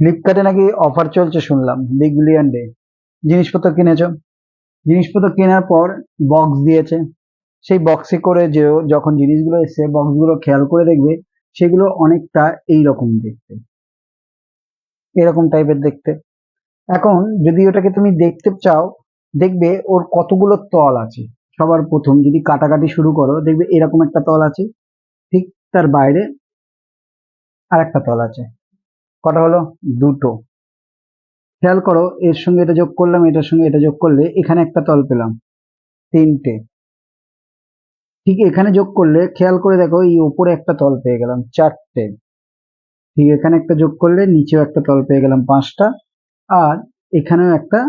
ফ্লিপকার্টে নাকি অফার চলছে শুনলাম বিগ বিলিয়ন ডে জিনিসপত্র কিনেছ? জিনিসপত্র কেনার পর বক্স দিয়েছে। সেই বক্সে করে যে যখন জিনিসগুলো এসছে বক্সগুলো খেয়াল করে দেখবে, সেগুলো অনেকটা এই রকম দেখতে। এরকম টাইপের দেখতে। এখন যদি ওটাকে তুমি দেখতে চাও, দেখবে ওর কতগুলো তল আছে। সবার প্রথম যদি কাটাকাটি শুরু করো, দেখবে এরকম একটা তল আছে। ঠিক তার বাইরে আর একটা তল আছে। কটা হলো? দুটো। খেয়াল করো, এর সঙ্গে এটা যোগ করলাম, এটার সঙ্গে এটা যোগ করলে এখানে একটা তল পেলাম, তিনটে। ঠিক এখানে যোগ করলে, খেয়াল করে দেখো, এই উপরে একটা তল পেয়ে গেলাম, চারটে। ঠিক এখানে একটা যোগ করলে, নিচেও একটা তল পেয়ে গেলাম, পাঁচটা। আর এখানেও একটা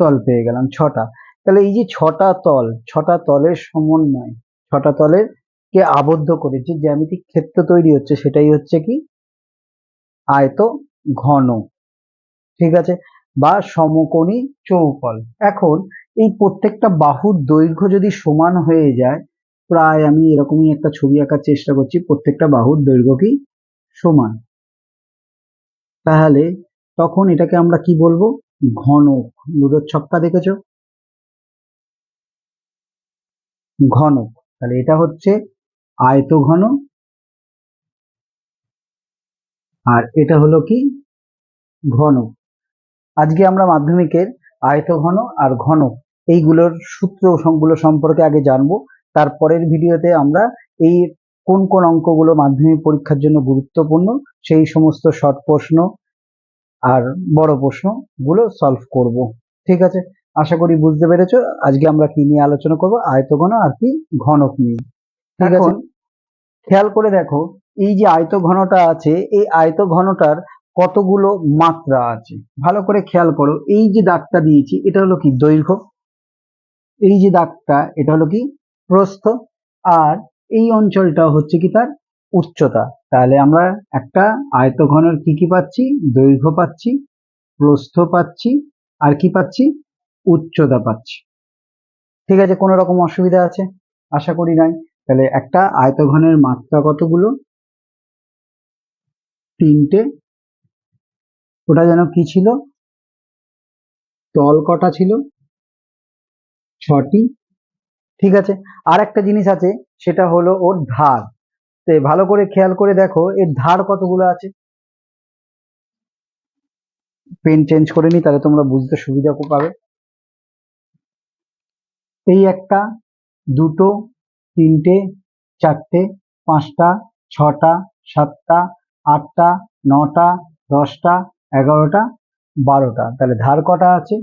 তল পেয়ে গেলাম, ছটা। তাহলে এই যে ছটা তল, ছটা তলের সমন্বয়, ছটা তলের কে আবদ্ধ করে যে জ্যামিতিক ক্ষেত্র তৈরি হচ্ছে, সেটাই হচ্ছে কি? আয়ত ঘন। ঠিক আছে? বা সমকোণী চৌকল এখন এই প্রত্যেকটা বাহুর দৈর্ঘ্য যদি সমান হয়ে যায়, প্রায় আমি এরকমই একটা ছবি আঁকার চেষ্টা করছি, প্রত্যেকটা বাহুর দৈর্ঘ্য কি সমান? তাহলে তখন এটাকে আমরা কি বলব? ঘনক। লুডোর ছক্কা দেখেছ? ঘনক। তাহলে এটা হচ্ছে আয়ত ঘন আর এটা হলো কি? ঘনক আজকে আমরা মাধ্যমিকের আয়ত ঘন আর ঘনক এইগুলোর সূত্রগুলো সম্পর্কে আগে জানব। তারপরের ভিডিওতে আমরা এই কোন কোন অঙ্কগুলো মাধ্যমিক পরীক্ষার জন্য গুরুত্বপূর্ণ সেই সমস্ত শর্ট প্রশ্ন আর বড় প্রশ্নগুলো সলভ করব। ঠিক আছে? আশা করি বুঝতে পেরেছ আজকে আমরা কি নিয়ে আলোচনা করব? আয়তঘন আর কি ঘনক নিয়ে। ঠিক আছে? খেয়াল করে দেখো এই যে আয়ত ঘনটা আছে, এই আয়ত ঘনটার কতগুলো মাত্রা আছে? ভালো করে খেয়াল করো। এই যে দাগটা দিয়েছি, এটা হলো কি দৈর্ঘ্য? এই যে দাগটা, এটা হলো কি প্রস্থ? আর এই অঞ্চলটা হচ্ছে কি তার উচ্চতা? তাহলে আমরা একটা আয়ত আয়তঘনের কি কি পাচ্ছি? দৈর্ঘ্য পাচ্ছি, প্রস্থ পাচ্ছি, আর কি পাচ্ছি? উচ্চতা পাচ্ছি। ঠিক আছে, কোনো রকম অসুবিধা আছে? আশা করি নাই। তাহলে একটা আয়তঘনের মাত্রা কতগুলো? তিনটে। ওটা যেন কি ছিল? তল কটা ছিল? ছটি। ঠিক আছে। আর একটা জিনিস আছে, সেটা হলো ওর ধার। তো ভালো করে খেয়াল করে দেখো, এর ধার কতগুলো আছে? পেন চেঞ্জ করে নি, তাহলে তোমরা বুঝতে সুবিধা পাবে। এই একটা, দুটো, তিনটে, চারটে, পাঁচটা, ছটা, সাতটা আটটা, নটা, দশটা, এগারোটা, বারোটা। তাহলে ধার কটা আছে?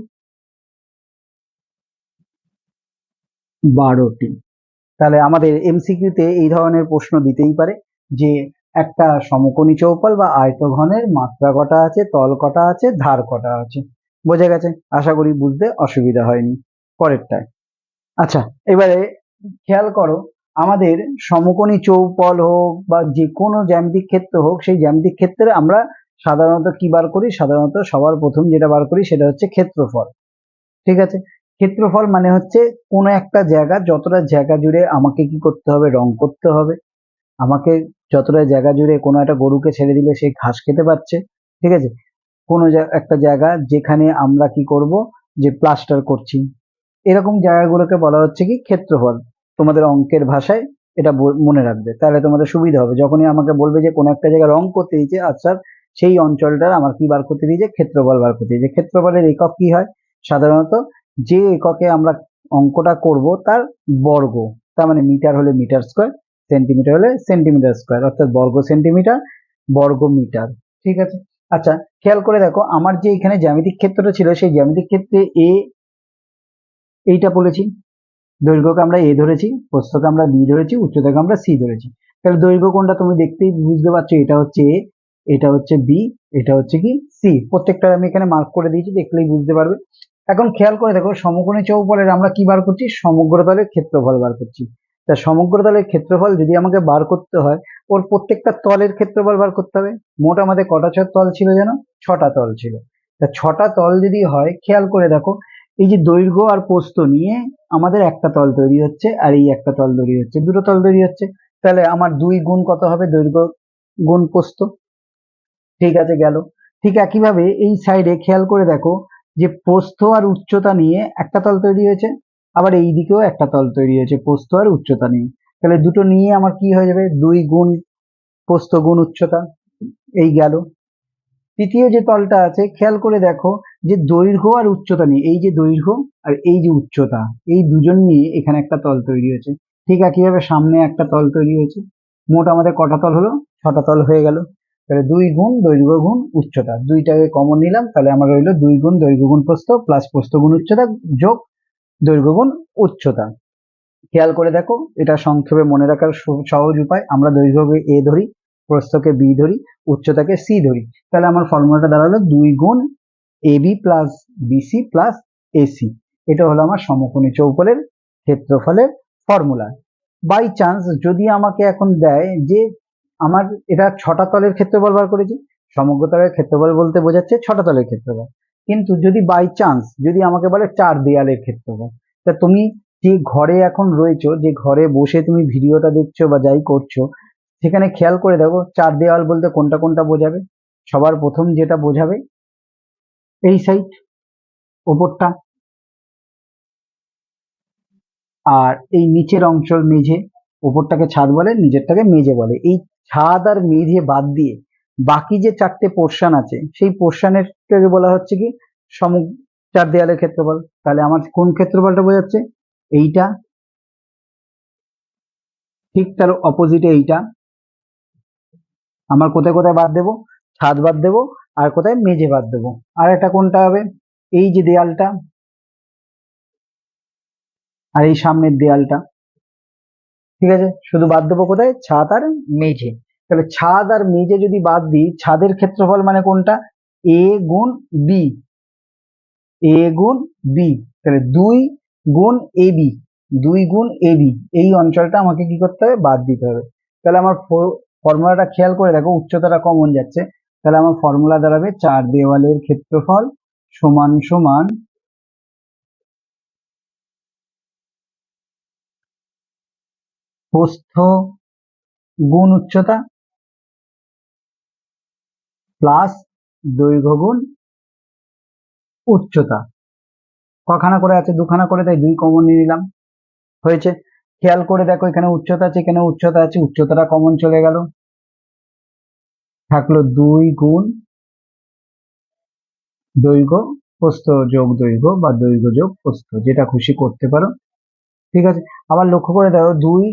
বারোটি। তাহলে আমাদের এমসিকিউতে এই ধরনের প্রশ্ন দিতেই পারে যে একটা সমকোণী চৌপাল বা আয়তঘনের মাত্রা কটা আছে, তল কটা আছে, ধার কটা আছে। বোঝা গেছে? আশা করি বুঝতে অসুবিধা হয়নি। পরেরটায়। আচ্ছা এবারে খেয়াল করো আমাদের সমকোণী চৌপল হোক বা যে কোনো জ্যামিতিক ক্ষেত্র হোক, সেই জ্যামিতিক ক্ষেত্রে আমরা সাধারণত কি বার করি? সাধারণত সবার প্রথম যেটা বার করি সেটা হচ্ছে ক্ষেত্রফল। ঠিক আছে? ক্ষেত্রফল মানে হচ্ছে কোনো একটা জায়গা, যতটা জায়গা জুড়ে আমাকে কি করতে হবে? রং করতে হবে। আমাকে যতটা জায়গা জুড়ে কোনো একটা গরুকে ছেড়ে দিলে সেই ঘাস খেতে পারছে। ঠিক আছে? কোনো একটা জায়গা যেখানে আমরা কি করব? যে প্লাস্টার করছি। এরকম জায়গাগুলোকে বলা হচ্ছে কি? ক্ষেত্রফল। তোমাদের অঙ্কের ভাষায় এটা মনে রাখবে। তাহলে তোমাদের সুবিধা হবে। যখনই আমাকে বলবে যে কোনো একটা জায়গায় রং করতে দিয়েছে আচ্ছা সেই অঞ্চলটার আমার কি বার করতে দিয়েছে? ক্ষেত্রফল বার করতে দিয়েছে। ক্ষেত্রফলের একক কি হয়? সাধারণত যে এককে আমরা অঙ্কটা করব তার বর্গ, তার মানে মিটার হলে মিটার স্কোয়ার, সেন্টিমিটার হলে সেন্টিমিটার স্কোয়ার, অর্থাৎ বর্গ সেন্টিমিটার, বর্গ মিটার। ঠিক আছে? আচ্ছা খেয়াল করে দেখো, আমার যে এখানে জ্যামিতিক ক্ষেত্রটা ছিল, সেই জ্যামিতিক ক্ষেত্রে এ এইটা বলেছি। দৈর্ঘ্যকে আমরা এ ধরেছি, প্রস্থকে আমরা বি ধরেছি, উচ্চতাকে আমরা সি ধরেছি। তাহলে দৈর্ঘ্য কোনটা তুমি দেখতেই বুঝতে পারছ, এটা হচ্ছে এ, এটা হচ্ছে বি, এটা হচ্ছে কি সি। প্রত্যেকটা আমি এখানে মার্ক করে দিয়েছি, দেখলেই বুঝতে পারবে। এখন খেয়াল করে দেখো, সমকোণী চৌপলের আমরা কি বার করছি? সমগ্র তলের ক্ষেত্রফল বার করছি। তা সমগ্র তলের ক্ষেত্রফল যদি আমাকে বার করতে হয়, ওর প্রত্যেকটা তলের ক্ষেত্রফল বার করতে হবে। মোট আমাদের কটা ছয় তল ছিল যেন? ছটা তল ছিল। তা ছটা তল যদি হয়, খেয়াল করে দেখো এই যে দৈর্ঘ্য আর পোস্ত নিয়ে আমাদের একটা তল তৈরি হচ্ছে আর এই একটা তল তৈরি হচ্ছে, দুটো তল তৈরি হচ্ছে। তাহলে আমার দুই গুণ কত হবে? দৈর্ঘ্য গুণ পোস্ত ঠিক আছে, গেল। ঠিক একইভাবে এই সাইডে খেয়াল করে দেখো যে প্রস্থ আর উচ্চতা নিয়ে একটা তল তৈরি হয়েছে, আবার এই দিকেও একটা তল তৈরি হয়েছে, প্রস্থ আর উচ্চতা নিয়ে। তাহলে দুটো নিয়ে আমার কি হয়ে যাবে? দুই গুণ প্রস্থ গুণ উচ্চতা। এই গেল। তৃতীয় যে তলটা আছে, খেয়াল করে দেখো যে দৈর্ঘ্য আর উচ্চতা নিয়ে, এই যে দৈর্ঘ্য আর এই যে উচ্চতা, এই দুজন নিয়ে এখানে একটা তল তৈরি হয়েছে। ঠিক একইভাবে সামনে একটা তল তৈরি হয়েছে। মোট আমাদের কটা তল হলো? ছটা তল হয়ে গেল। তাহলে দুই গুণ দৈর্ঘ্য গুণ উচ্চতা। দুইটাকে কমন নিলাম, তাহলে আমার রইল দুই গুণ দৈর্ঘ্য গুণ প্রস্থ প্লাস প্রস্থ গুণ উচ্চতা যোগ দৈর্ঘ্য গুণ উচ্চতা। খেয়াল করে দেখো, এটা সংক্ষেপে মনে রাখার সহজ উপায়। আমরা দৈর্ঘ্যকে এ ধরি প্রস্থকে বি ধরি, উচ্চতাকে সি ধরি। তাহলে আমার ফর্মুলাটা দাঁড়াল দুই গুণ A B plus BC plus AC এটা হলো আমার সমকোণী চৌকোলের ক্ষেত্রফলের ফর্মুলা। বাই চান্স যদি আমাকে এখন দেয় যে আমার এটা ছটা তলের ক্ষেত্রফল বার করেছি, সমগ্র তলের ক্ষেত্রফল বলতে বোঝাচ্ছে ছটা তলের ক্ষেত্রফল। কিন্তু যদি বাই চান্স যদি আমাকে বলে চার দেয়ালের ক্ষেত্রফল, তা তুমি যে ঘরে এখন রয়েছো, যে ঘরে বসে তুমি ভিডিওটা দেখছ বা যাই করছ সেখানে খেয়াল করে দেখো, চার দেওয়াল বলতে কোনটা কোনটা বোঝাবে? সবার প্রথম যেটা বোঝাবে, এই সাইড ওপরটা। আর এই নিচের অঞ্চল মেঝে, ওপরটাকে ছাদ বলে নিচেরটাকে মেঝে বলে। এই ছাদ আর মেঝে বাদ দিয়ে বাকি যে চারটে পোর্শন আছে, সেই পোর্শনের বলা হচ্ছে কি? সম, চার দেয়ালের ক্ষেত্রফল। তাহলে আমার কোন ক্ষেত্রফলটা বোঝাচ্ছে? এইটা। ঠিক তার অপোজিটে এইটা। আমার কোথায় কোথায় বাদ দেবো? ছাদ বাদ দেবো, আর কোথায় মেঝে বাদ দেবো? আর একটা কোনটা হবে? এই যে দেয়ালটা, আর এই সামনের দেয়ালটা, ঠিক আছে? শুধু বাদ দেবো কোথায়? ছাদ আর মেঝে। তাহলে ছাদ আর মেঝে যদি বাদ দিই, ছাদের ক্ষেত্রফল মানে কোনটা? এ গুণ বি। এ গুণ বি। তাহলে দুই গুণ এ বি, দুই গুণ এ বি। এই অঞ্চলটা আমাকে কি করতে হবে? বাদ দিতে হবে। তাহলে আমার ফর্মুলাটা খেয়াল করে দেখো, উচ্চতাটা কমন যাচ্ছে। তাহলে আমার ফর্মুলা দাঁড়াবে চার দেওয়ালের ক্ষেত্রফল সমান সমান প্রস্থ গুণ উচ্চতা প্লাস দৈর্ঘ্য গুণ উচ্চতা। কখানা করে আছে, দুখানা করে, তাই দুই কমন নিয়ে নিলাম। হয়েছে। খেয়াল করে দেখো, এখানে উচ্চতা আছে, এখানে উচ্চতা আছে, উচ্চতাটা কমন চলে গেল। থাকল দুই গুণ দৈর্ঘ্য, প্রস্থ যোগ দৈর্ঘ্য বা দৈর্ঘ্য যোগ প্রস্থ, যেটা খুশি করতে পারো। ঠিক আছে? আবার লক্ষ্য করে দেখো, দুই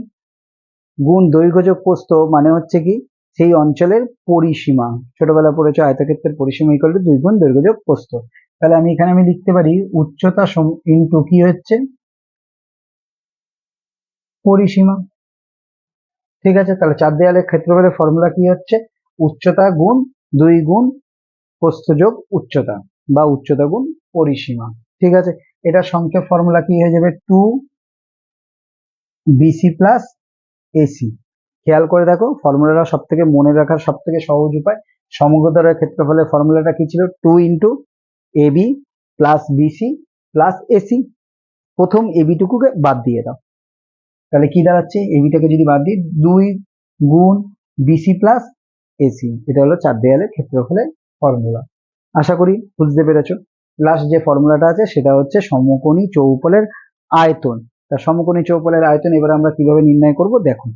গুণ দৈর্ঘ্য যোগ প্রস্থ মানে হচ্ছে কি? সেই অঞ্চলের পরিসীমা। ছোটবেলা পড়েছো, আয়তক্ষেত্রের পরিসীমা টু দুই গুণ দৈর্ঘ্য যোগ প্রস্থ। তাহলে আমি এখানে আমি লিখতে পারি, উচ্চতা ইন্টু কি হচ্ছে? পরিসীমা। ঠিক আছে? তাহলে চার দেয়ালের ক্ষেত্রফলের ফর্মুলা কি হচ্ছে? উচ্চতা গুণ দুই গুণ প্রস্থ যোগ উচ্চতা বা উচ্চতা গুণ পরিসীমা। ঠিক আছে? এটা সংক্ষেপ ফর্মুলা কি হয়ে যাবে? টু বিসি প্লাস এসি খেয়াল করে দেখো ফর্মুলাটা সব থেকে মনে রাখার সব থেকে সহজ উপায়। সমগ্রতার ক্ষেত্রফলের ফর্মুলাটা কি ছিল? Two into A B plus BC plus AC প্রথম এবিটুকুকে বাদ দিয়ে দাও। তাহলে কি দাঁড়াচ্ছে? এবিটাকে যদি বাদ দিই, দুই গুণ বিসি প্লাস এসি এটা হলো চার দেয়ালের ক্ষেত্রফলের ফর্মুলা আশা করি বুঝতে পেরেছ? লাস্ট যে ফর্মুলাটা আছে, সেটা হচ্ছে সমকোণী চৌপলের আয়তন। তা সমকোণী চৌপলের আয়তন এবার আমরা কীভাবে নির্ণয় করব? দেখুন